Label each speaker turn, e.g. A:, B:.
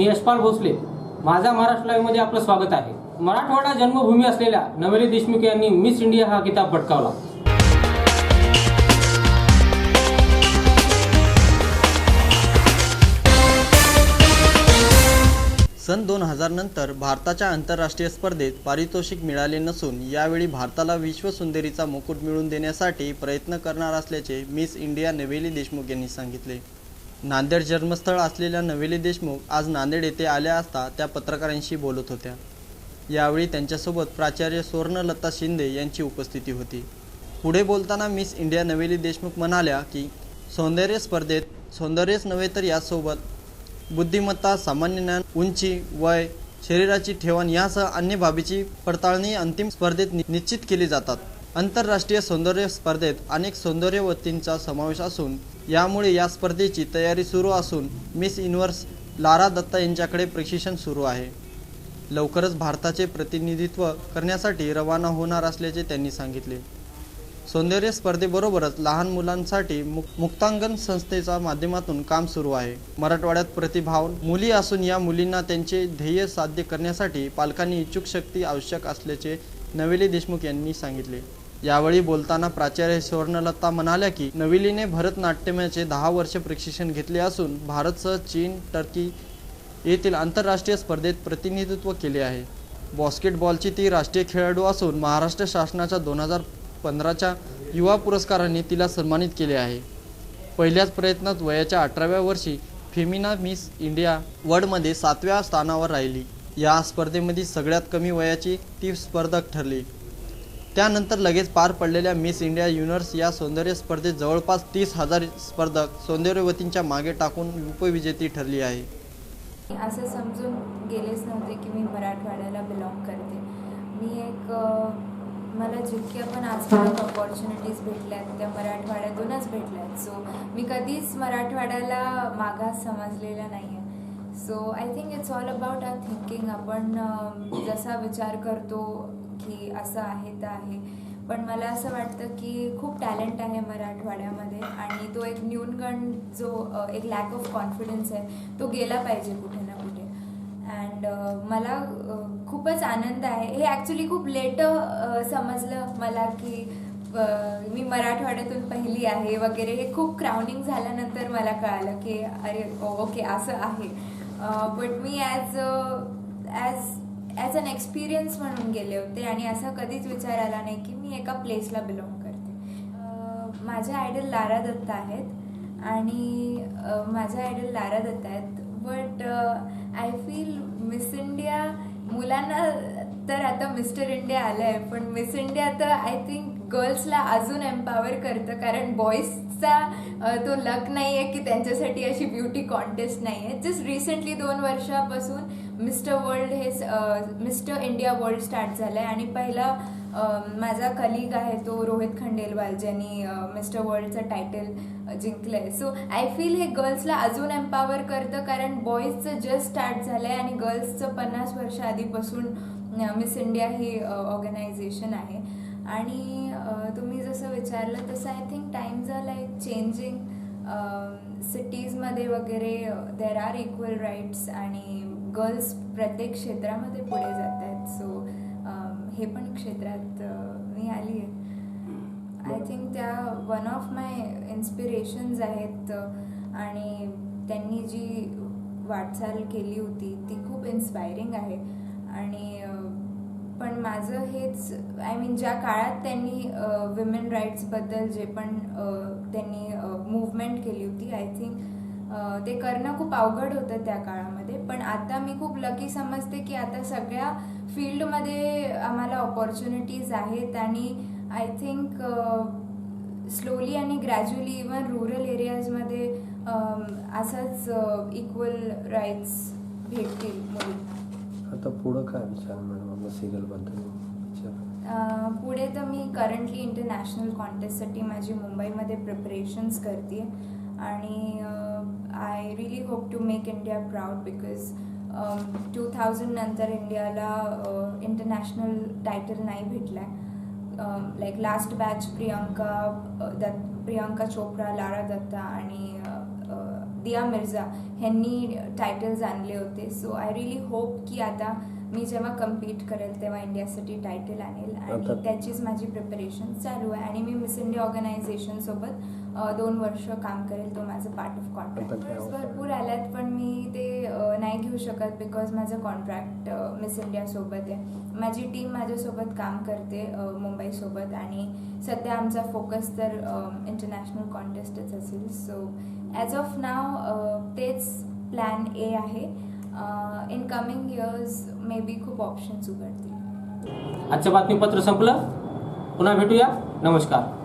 A: मी यशपाल भोसले. माझा महाराष्ट्र लाईव्हमध्ये आपलं स्वागत आहे. मराठवाडा जन्मभूमी असलेल्या नवेली देशमुख यांनी मिस इंडिया हा किताब पटकावला.
B: सन दोन हजार नंतर भारताच्या आंतरराष्ट्रीय स्पर्धेत पारितोषिक मिळाले नसून यावेळी भारताला विश्वसुंदरीचा मुकुट मिळवून देण्यासाठी प्रयत्न करणार असल्याचे मिस इंडिया नवेली देशमुख यांनी सांगितले. नांदेड जन्मस्थळ असलेल्या नवेली देशमुख आज नांदेड येथे आल्या असता त्या पत्रकारांशी बोलत होत्या. यावेळी त्यांच्यासोबत प्राचार्य सुवर्णलता शिंदे यांची उपस्थिती होती. पुढे बोलताना मिस इंडिया नवेली देशमुख म्हणाल्या की सौंदर्य स्पर्धेत सौंदर्यच नव्हे तर यासोबत बुद्धिमत्ता सामान्य ज्ञान उंची वय शरीराची ठेवण यासह अन्य बाबीची पडताळणी अंतिम स्पर्धेत निश्चित केली जातात. आंतरराष्ट्रीय सौंदर्य स्पर्धेत अनेक सौंदर्यवतींचा समावेश असून यामुळे या स्पर्धेची तयारी सुरू असून मिस युनिव्हर्स लारा दत्ता यांच्याकडे प्रशिक्षण सुरू आहे. लवकरच भारताचे प्रतिनिधित्व करण्यासाठी रवाना होणार असल्याचे त्यांनी सांगितले. सौंदर्य स्पर्धेबरोबरच लहान मुलांसाठी मुक- मुक्तांगण संस्थेच्या माध्यमातून काम सुरू आहे. मराठवाड्यात प्रतिभावान मुली असून या मुलींना त्यांचे ध्येय साध्य करण्यासाठी पालकांनी इच्छुक शक्ती आवश्यक असल्याचे नवेली देशमुख यांनी सांगितले. यावेळी बोलताना प्राचार्य सुवर्णलता म्हणाल्या की नविलीने भरतनाट्यमाचे दहा वर्ष प्रशिक्षण घेतले असून भारतसह चीन टर्की येथील आंतरराष्ट्रीय स्पर्धेत प्रतिनिधित्व केले आहे. बॉस्केटबॉलची ती राष्ट्रीय खेळाडू असून महाराष्ट्र शासनाच्या दोन हजार पंधराच्या युवा पुरस्काराने तिला सन्मानित केले आहे. पहिल्याच प्रयत्नात वयाच्या अठराव्या वर्षी फेमिना मिस इंडिया वर्ल्डमध्ये सातव्या स्थानावर राहिली. या स्पर्धेमध्ये सगळ्यात कमी वयाची ती स्पर्धक ठरली. त्यानंतर लगेच पार पडलेल्या मिस इंडिया युनिव्हर्स या सौंदर्य स्पर्धेत जवळपास तीस हजार स्पर्धक सौंदर्यवतींच्या मागे टाकून उपविजेती ठरली आहे.
C: असं समजून गेलेच नव्हते की मी मराठवाड्याला बिलॉंग करते. मी एक मला जितक्या पण आजपर्यंत ऑपॉर्च्युनिटीज भेटल्यात त्या मराठवाड्यातूनच भेटल्यात. सो मी कधीच मराठवाड्याला मागास समजलेला नाही आहे so I think it's all about our thinking आपण जसा विचार करतो की असं आहे तर आहे. पण मला असं वाटतं की खूप टॅलेंट आहे मराठवाड्यामध्ये आणि तो एक न्यूनगण जो एक लॅक ऑफ कॉन्फिडन्स आहे तो गेला पाहिजे कुठे ना कुठे. अँड मला खूपच आनंद आहे. हे ॲक्च्युली खूप लेट समजलं मला की मी मराठवाड्यातून पहिली आहे वगैरे. हे खूप क्राउनिंग झाल्यानंतर मला कळालं की अरे ओके असं आहे. But me as as as an experience म्हणून गेले होते आणि असा कधीच विचार आला नाही की मी एका प्लेसला बिलॉंग करते. माझ्या आयडल लारा दत्ता आहेत आणि माझ्या आयडल लारा दत्त आहेत. But I feel Miss India मुलांना तर आता मिस्टर इंडिया आलं आहे पण मिस इंडिया तर आय थिंक गर्ल्सला अजून एम्पावर करतं. कारण बॉईजचा तो लक नाही आहे की त्यांच्यासाठी अशी ब्युटी कॉन्टेस्ट नाही आहे जस्ट रिसेंटली दोन वर्षापासून मिस्टर वर्ल्ड हे मिस्टर इंडिया वर्ल्ड स्टार्ट झालं आहे आणि पहिला माझा कलिग आहे तो रोहित खंडेलवाल ज्यांनी मिस्टर वर्ल्डचं टायटल जिंकलं आहे सो आय फील हे गर्ल्सला अजून एम्पावर करतं कारण बॉईजचं जस्ट स्टार्ट झालं आहे आणि गर्ल्सचं पन्नास वर्ष आधीपासून मिस इंडिया ही ऑर्गनायझेशन आहे. आणि तुम्ही जसं विचारलं तसं I think time are like changing सिटीजमध्ये वगैरे देर आर इक्वल राईट्स आणि गर्ल्स प्रत्येक क्षेत्रामध्ये पुढे जात आहेत. सो हे पण क्षेत्रात मी आली आहे. आय थिंक त्या वन ऑफ माय इन्स्पिरेशन्स आहेत आणि त्यांनी जी वाटचाल केली होती ती खूप इन्स्पायरिंग आहे. आणि माझं हेच आय मीन ज्या काळात त्यांनी विमेन राईट्सबद्दल जे पण त्यांनी मूवमेंट केली होती आय थिंक ते करणं खूप अवघड होतं त्या काळामध्ये. पण आता मी खूप लकी समजते की आता सगळ्या फील्डमध्ये आम्हाला ऑपॉर्च्युनिटीज आहेत आणि आय थिंक स्लोली आणि ग्रॅज्युअली इवन रुरल एरियाजमध्ये असंच इक्वल राईट्स भेटतील मुलींना.
D: आता पुढं काय विचार मॅडम? सिरियलबद्दल विचार.
C: पुढे तर मी करंटली इंटरनॅशनल कॉन्टेस्टसाठी माझी मुंबईमध्ये प्रिपरेशन्स करते आणि I really hope to make India proud because two thousand नंतर इंडियाला इंटरनॅशनल टायटल नाही भेटला आहे like last batch Priyanka Dutt Priyanka Chopra Lara Dutta आणि दिया मिर्झा ह्यांनी टायटल्स आणले होते. सो आय रिली होप की आता मी जेव्हा कम्पीट करेल तेव्हा इंडियासाठी टायटल आणेल. आणि त्याचीच माझी प्रिपरेशन चालू आहे. आणि मी मिस इंडिया ऑर्गनायझेशनसोबत दोन वर्ष काम करेल. तो माझं पार्ट ऑफ कॉन्ट्रॅक्ट? भरपूर आल्यात पण मी ते अ, नाही घेऊ शकत बिकॉज माझं कॉन्ट्रॅक्ट मिस इंडियासोबत आहे. माझी टीम माझ्यासोबत काम करते मुंबईसोबत आणि सध्या आमचा फोकस तर इंटरनॅशनल कॉन्टेस्टच असेल. सो ॲज ऑफ नाव तेच प्लॅन ए आहे. In coming years maybe खूप ऑप्शन्स उघडतील.
A: आजचं बातमीपत्र संपलं. पुन्हा भेटूया. नमस्कार.